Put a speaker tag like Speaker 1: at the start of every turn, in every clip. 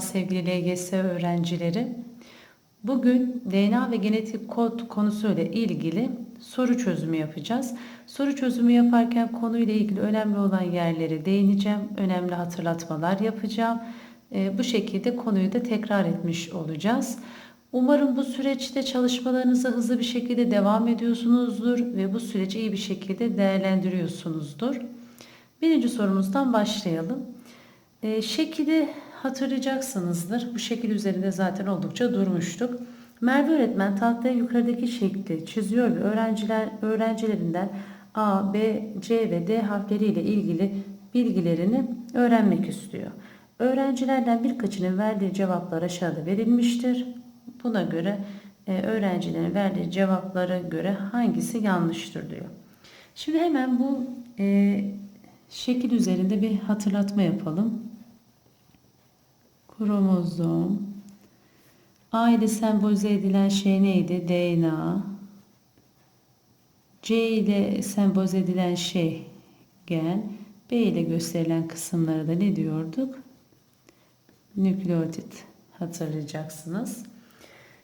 Speaker 1: Sevgili LGS öğrencileri. Bugün DNA ve genetik kod konusuyla ilgili soru çözümü yapacağız. Soru çözümü yaparken konuyla ilgili önemli olan yerlere değineceğim. Önemli hatırlatmalar yapacağım. Ee, bu şekilde konuyu da tekrar etmiş olacağız. Umarım bu süreçte çalışmalarınıza hızlı bir şekilde devam ediyorsunuzdur ve bu süreci iyi bir şekilde değerlendiriyorsunuzdur. Birinci sorumuzdan başlayalım. E, şekili hatırlayacaksınızdır. Bu şekil üzerinde zaten oldukça durmuştuk. Merve öğretmen tahtaya yukarıdaki şekli çiziyor ve öğrenciler öğrencilerinden A, B, C ve D harfleriyle ilgili bilgilerini öğrenmek istiyor. Öğrencilerden birkaçının verdiği cevaplar aşağıda verilmiştir. Buna göre e, öğrencilerin verdiği cevaplara göre hangisi yanlıştır diyor. Şimdi hemen bu e, şekil üzerinde bir hatırlatma yapalım. Kromozom. A ile sembolize edilen şey neydi? DNA. C ile sembolize edilen şey gen. B ile gösterilen kısımları da ne diyorduk? Nükleotit hatırlayacaksınız.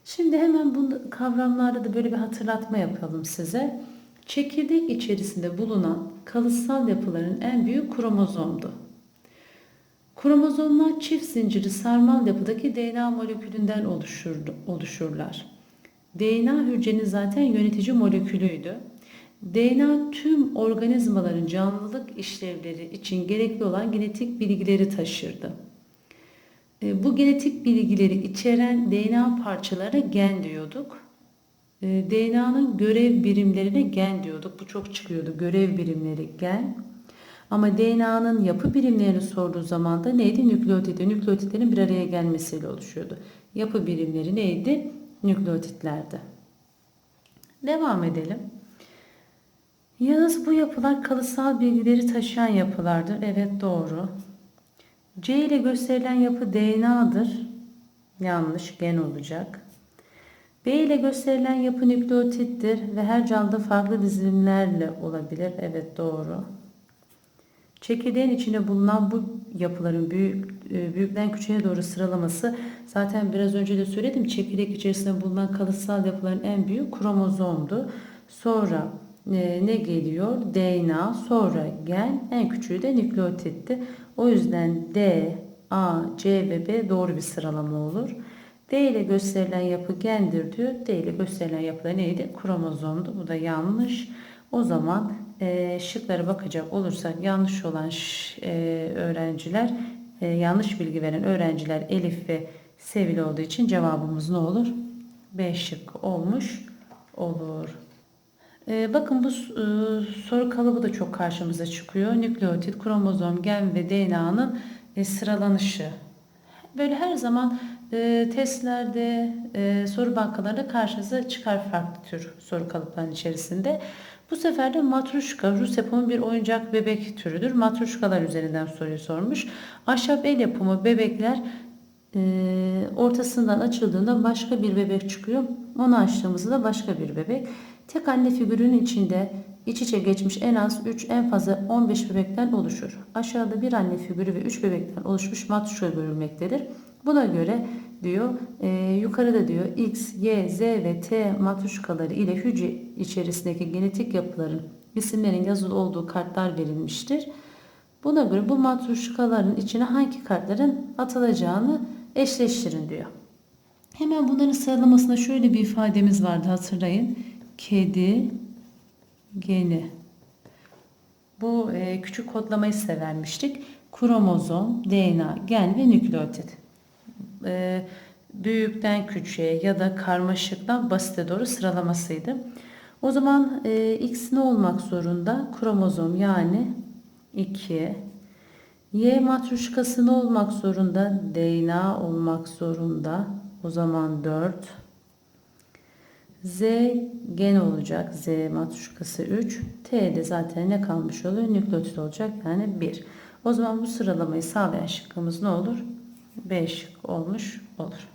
Speaker 1: Şimdi hemen bu kavramlarda da böyle bir hatırlatma yapalım size. Çekirdek içerisinde bulunan kalıtsal yapıların en büyük kromozomdu. Kromozomlar çift zinciri sarmal yapıdaki DNA molekülünden oluşurdu, oluşurlar. DNA hücrenin zaten yönetici molekülüydü. DNA tüm organizmaların canlılık işlevleri için gerekli olan genetik bilgileri taşırdı. E, bu genetik bilgileri içeren DNA parçalara gen diyorduk. E, DNA'nın görev birimlerine gen diyorduk. Bu çok çıkıyordu. Görev birimleri gen. Ama DNA'nın yapı birimlerini sorduğu zaman da neydi? Nükleotidi. Nükleotitlerin bir araya gelmesiyle oluşuyordu. Yapı birimleri neydi? Nükleotitlerdi. Devam edelim. Yalnız bu yapılar kalıtsal bilgileri taşıyan yapılardır. Evet doğru. C ile gösterilen yapı DNA'dır. Yanlış gen olacak. B ile gösterilen yapı nükleotittir ve her canlıda farklı dizilimlerle olabilir. Evet doğru. Çekirdeğin içinde bulunan bu yapıların büyük, e, büyükten küçüğe doğru sıralaması zaten biraz önce de söyledim. Çekirdek içerisinde bulunan kalıtsal yapıların en büyük kromozomdu. Sonra e, ne geliyor? DNA, sonra gen, en küçüğü de nükleotitti. O yüzden D, A, C ve B doğru bir sıralama olur. D ile gösterilen yapı gendir diyor. D ile gösterilen yapı da neydi? Kromozomdu. Bu da yanlış. O zaman e, şıklara bakacak olursak yanlış olan e, öğrenciler, e, yanlış bilgi veren öğrenciler Elif ve Sevil olduğu için cevabımız ne olur? B şık olmuş olur. E, bakın bu e, soru kalıbı da çok karşımıza çıkıyor. Nükleotit, kromozom, gen ve DNA'nın e, sıralanışı. Böyle her zaman e, testlerde, e, soru bankalarında karşınıza çıkar farklı tür soru kalıplarının içerisinde. Bu sefer de matruşka, Rus yapımı bir oyuncak bebek türüdür. Matruşkalar üzerinden soruyu sormuş. Ahşap el yapımı bebekler e, ortasından açıldığında başka bir bebek çıkıyor. Onu açtığımızda başka bir bebek. Tek anne figürünün içinde iç içe geçmiş en az 3 en fazla 15 bebekten oluşur. Aşağıda bir anne figürü ve 3 bebekten oluşmuş matruşka görülmektedir. Buna göre diyor e, yukarıda diyor X, Y, Z ve T matruşkaları ile hücre içerisindeki genetik yapıların isimlerin yazılı olduğu kartlar verilmiştir. Buna göre bu matruşkaların içine hangi kartların atılacağını eşleştirin diyor. Hemen bunların sıralamasında şöyle bir ifademiz vardı hatırlayın. Kedi geni. Bu e, küçük kodlamayı size vermiştik. Kromozom, DNA, gen ve nükleotit. E, büyükten küçüğe ya da karmaşıktan basite doğru sıralamasıydı. O zaman e, X ne olmak zorunda? Kromozom yani 2. Y matruşkası ne olmak zorunda? DNA olmak zorunda. O zaman 4. Z gen olacak. Z matruşkası 3. T de zaten ne kalmış oluyor? Nükleotit olacak. Yani 1. O zaman bu sıralamayı sağlayan şıkkımız ne olur? B şık olmuş olur.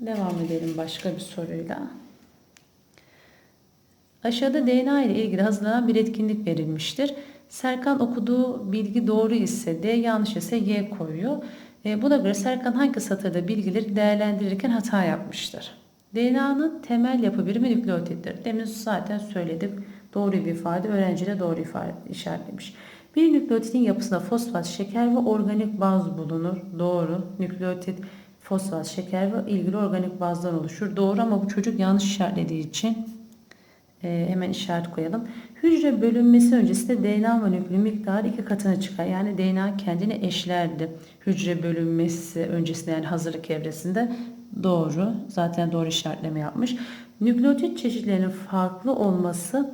Speaker 1: Devam edelim başka bir soruyla. Aşağıda DNA ile ilgili hazırlanan bir etkinlik verilmiştir. Serkan okuduğu bilgi doğru ise D, yanlış ise Y koyuyor. E, buna göre Serkan hangi satırda bilgileri değerlendirirken hata yapmıştır? DNA'nın temel yapı birimi nükleotittir. Demin zaten söyledik. Doğru bir ifade. Öğrenci de doğru ifade işaretlemiş. Bir nükleotitin yapısında fosfat, şeker ve organik baz bulunur. Doğru. Nükleotit, fosfat, şeker ve ilgili organik bazdan oluşur. Doğru ama bu çocuk yanlış işaretlediği için e, hemen işaret koyalım. Hücre bölünmesi öncesinde DNA molekülü miktarı iki katına çıkar. Yani DNA kendini eşlerdi. Hücre bölünmesi öncesinde yani hazırlık evresinde doğru. Zaten doğru işaretleme yapmış. Nükleotit çeşitlerinin farklı olması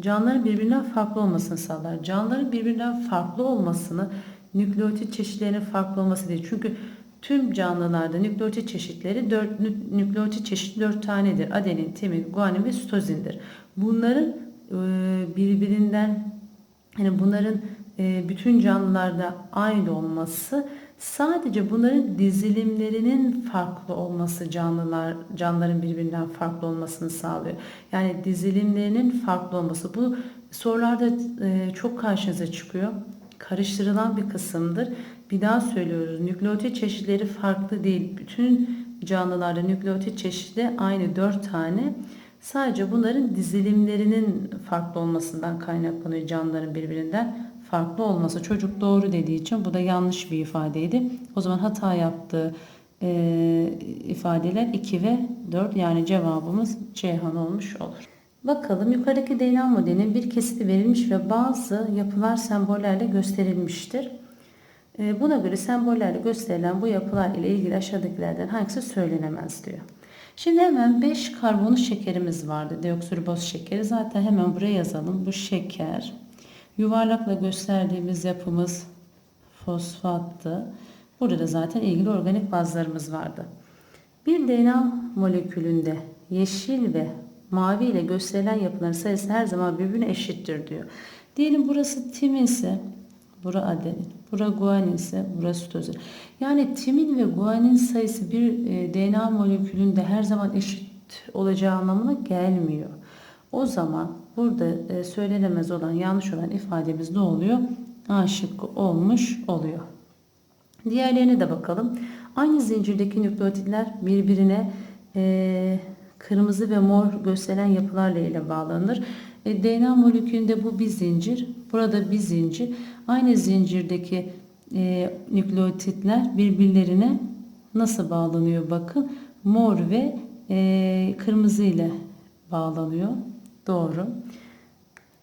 Speaker 1: canlıların birbirinden farklı olmasını sağlar. Canlıların birbirinden farklı olmasını nükleotit çeşitlerinin farklı olması değil. Çünkü tüm canlılarda nükleotit çeşitleri 4 nükleotit çeşidi 4 tanedir. Adenin, timin, guanin ve sitozindir. Bunların birbirinden hani bunların bütün canlılarda aynı olması sadece bunların dizilimlerinin farklı olması canlılar canlıların birbirinden farklı olmasını sağlıyor. Yani dizilimlerinin farklı olması bu sorularda e, çok karşınıza çıkıyor. Karıştırılan bir kısımdır. Bir daha söylüyoruz. Nükleotit çeşitleri farklı değil. Bütün canlılarda nükleotit çeşidi aynı 4 tane. Sadece bunların dizilimlerinin farklı olmasından kaynaklanıyor canlıların birbirinden farklı olması. Çocuk doğru dediği için bu da yanlış bir ifadeydi. O zaman hata yaptığı e, ifadeler 2 ve 4 yani cevabımız Ceyhan olmuş olur. Bakalım yukarıdaki DNA modelinin bir kesiti verilmiş ve bazı yapılar sembollerle gösterilmiştir. E, buna göre sembollerle gösterilen bu yapılar ile ilgili aşağıdakilerden hangisi söylenemez diyor. Şimdi hemen 5 karbonlu şekerimiz vardı. Deoksiriboz şekeri. Zaten hemen buraya yazalım. Bu şeker. Yuvarlakla gösterdiğimiz yapımız fosfattı. Burada da zaten ilgili organik bazlarımız vardı. Bir DNA molekülünde yeşil ve mavi ile gösterilen yapıların sayısı her zaman birbirine eşittir diyor. Diyelim burası timin ise bura adenin, bura guanin ise burası sitozin. Yani timin ve guanin sayısı bir e, DNA molekülünde her zaman eşit olacağı anlamına gelmiyor. O zaman burada e, söylenemez olan yanlış olan ifademiz ne oluyor? A şıkkı olmuş oluyor. Diğerlerine de bakalım. Aynı zincirdeki nükleotitler birbirine e, kırmızı ve mor gösteren yapılarla ile bağlanır. E, DNA molekülünde bu bir zincir. Burada bir zincir. Aynı zincirdeki e, nükleotitler birbirlerine nasıl bağlanıyor bakın. Mor ve e, kırmızı ile bağlanıyor. Doğru.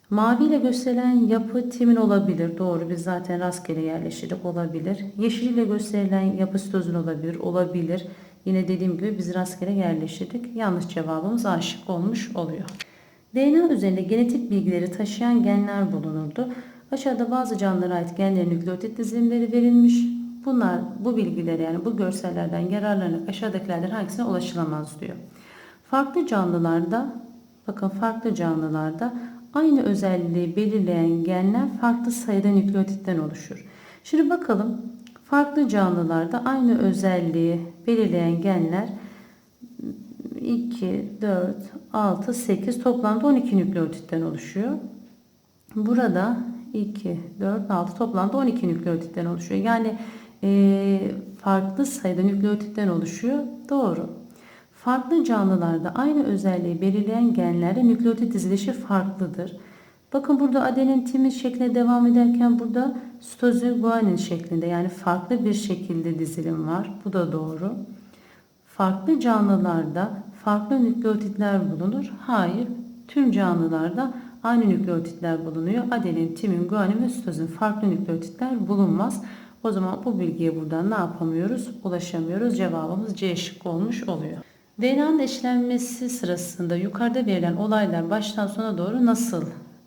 Speaker 1: Mavi ile gösterilen yapı timin olabilir. Doğru. Biz zaten rastgele yerleştirdik. Olabilir. Yeşil ile gösterilen yapı sitozin olabilir. Olabilir. Yine dediğim gibi biz rastgele yerleştirdik. Yanlış cevabımız aşık olmuş oluyor. DNA üzerinde genetik bilgileri taşıyan genler bulunurdu. Aşağıda bazı canlılara ait genlerin nükleotit dizilimleri verilmiş. Bunlar bu bilgileri yani bu görsellerden yararlanarak aşağıdakilerden hangisine ulaşılamaz diyor. Farklı canlılarda bakın farklı canlılarda aynı özelliği belirleyen genler farklı sayıda nükleotitten oluşur. Şimdi bakalım farklı canlılarda aynı özelliği belirleyen genler 2, 4, 6, 8 toplamda 12 nükleotitten oluşuyor. Burada 2, 4, 6 toplamda 12 nükleotitten oluşuyor. Yani e, farklı sayıda nükleotitten oluşuyor. Doğru. Farklı canlılarda aynı özelliği belirleyen genlerde nükleotit dizilişi farklıdır. Bakın burada adenin timin şeklinde devam ederken burada sitozin guanin şeklinde yani farklı bir şekilde dizilim var. Bu da doğru. Farklı canlılarda farklı nükleotitler bulunur. Hayır. Tüm canlılarda aynı nükleotitler bulunuyor. Adenin, timin, guanin ve sitozin farklı nükleotitler bulunmaz. O zaman bu bilgiye buradan ne yapamıyoruz? Ulaşamıyoruz. Cevabımız C şıkkı olmuş oluyor. DNA'nın eşlenmesi sırasında yukarıda verilen olaylar baştan sona doğru nasıl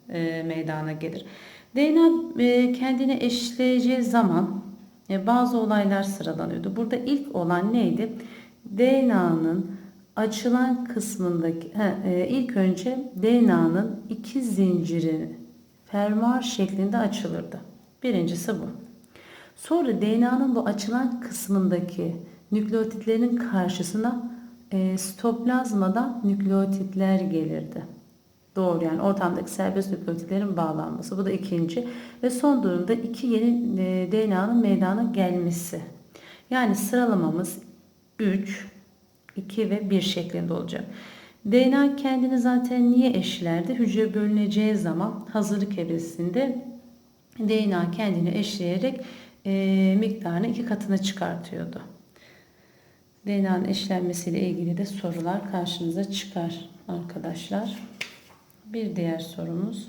Speaker 1: e, meydana gelir? DNA e, kendini eşleyeceği zaman e, bazı olaylar sıralanıyordu. Burada ilk olan neydi? DNA'nın açılan kısmındaki he, e, ilk önce DNA'nın iki zinciri fermuar şeklinde açılırdı. Birincisi bu. Sonra DNA'nın bu açılan kısmındaki nükleotitlerin karşısına e, sitoplazmadan nükleotitler gelirdi. Doğru yani ortamdaki serbest nükleotitlerin bağlanması. Bu da ikinci. Ve son durumda iki yeni e, DNA'nın meydana gelmesi. Yani sıralamamız 3, 2 ve 1 şeklinde olacak. DNA kendini zaten niye eşlerdi? Hücre bölüneceği zaman hazırlık evresinde DNA kendini eşleyerek e, miktarını iki katına çıkartıyordu. DNA'nın eşlenmesiyle ilgili de sorular karşınıza çıkar arkadaşlar. Bir diğer sorumuz.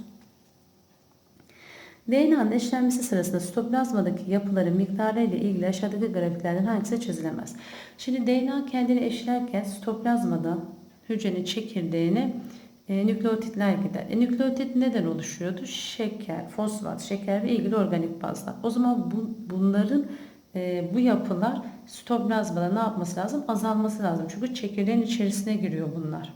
Speaker 1: DNA'nın eşlenmesi sırasında sitoplazmadaki yapıların miktarı ile ilgili aşağıdaki grafiklerden hangisi çizilemez? Şimdi DNA kendini eşlerken sitoplazmada hücrenin çekirdeğine e, nükleotitler gider. E, nükleotit neden oluşuyordu? Şeker, fosfat, şeker ve ilgili organik bazlar. O zaman bu, bunların e, bu yapılar sitoplazmada ne yapması lazım? Azalması lazım. Çünkü çekirdeğin içerisine giriyor bunlar.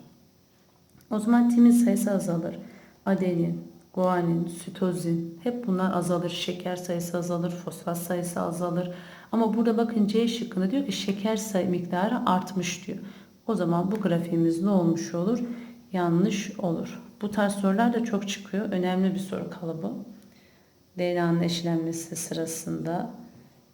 Speaker 1: O zaman timin sayısı azalır. Adenin, guanin, sitozin hep bunlar azalır. Şeker sayısı azalır, fosfat sayısı azalır. Ama burada bakın C şıkkında diyor ki şeker sayı miktarı artmış diyor. O zaman bu grafiğimiz ne olmuş olur? Yanlış olur. Bu tarz sorular da çok çıkıyor. Önemli bir soru kalıbı. DNA'nın eşlenmesi sırasında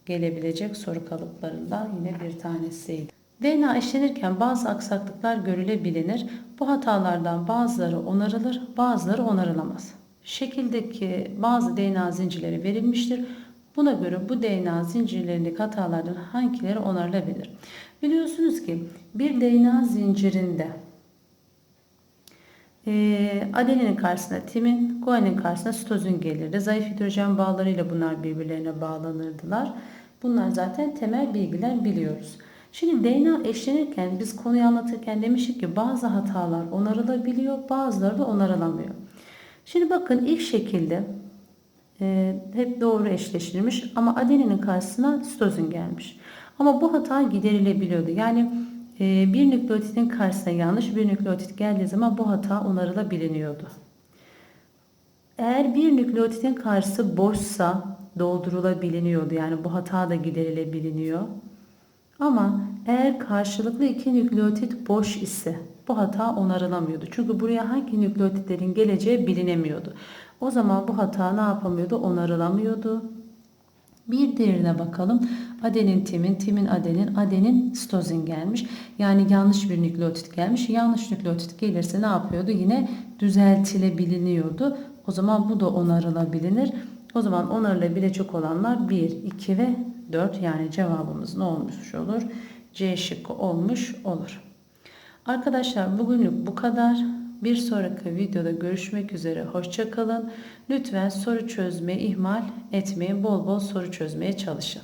Speaker 1: gelebilecek soru kalıplarından yine bir tanesiydi. DNA eşlenirken bazı aksaklıklar görülebilir. Bu hatalardan bazıları onarılır, bazıları onarılamaz. Şekildeki bazı DNA zincirleri verilmiştir. Buna göre bu DNA zincirlerindeki hatalardan hangileri onarılabilir? Biliyorsunuz ki bir DNA zincirinde e, adeninin karşısına timin, guanin karşısına sitozin gelirdi. Zayıf hidrojen bağlarıyla bunlar birbirlerine bağlanırdılar. Bunlar zaten temel bilgiler biliyoruz. Şimdi DNA eşlenirken biz konuyu anlatırken demiştik ki bazı hatalar onarılabiliyor, bazıları da onarılamıyor. Şimdi bakın ilk şekilde e, hep doğru eşleştirilmiş ama adeninin karşısına sitozin gelmiş. Ama bu hata giderilebiliyordu. Yani bir nükleotitin karşısına yanlış bir nükleotit geldiği zaman bu hata onarılabiliyordu. Eğer bir nükleotitin karşısı boşsa doldurulabiliyordu. Yani bu hata da giderilebiliyor. Ama eğer karşılıklı iki nükleotit boş ise bu hata onarılamıyordu. Çünkü buraya hangi nükleotitlerin geleceği bilinemiyordu. O zaman bu hata ne yapamıyordu? Onarılamıyordu. Bir diğerine bakalım. Adenin timin, timin adenin, adenin sitozin gelmiş. Yani yanlış bir nükleotit gelmiş. Yanlış nükleotit gelirse ne yapıyordu? Yine düzeltilebiliniyordu. O zaman bu da onarılabilir. O zaman onarılabilecek olanlar 1, 2 ve 4 yani cevabımız ne olmuş olur? C şıkkı olmuş olur. Arkadaşlar bugünlük bu kadar. Bir sonraki videoda görüşmek üzere. Hoşçakalın. Lütfen soru çözmeyi ihmal etmeyin. Bol bol soru çözmeye çalışın.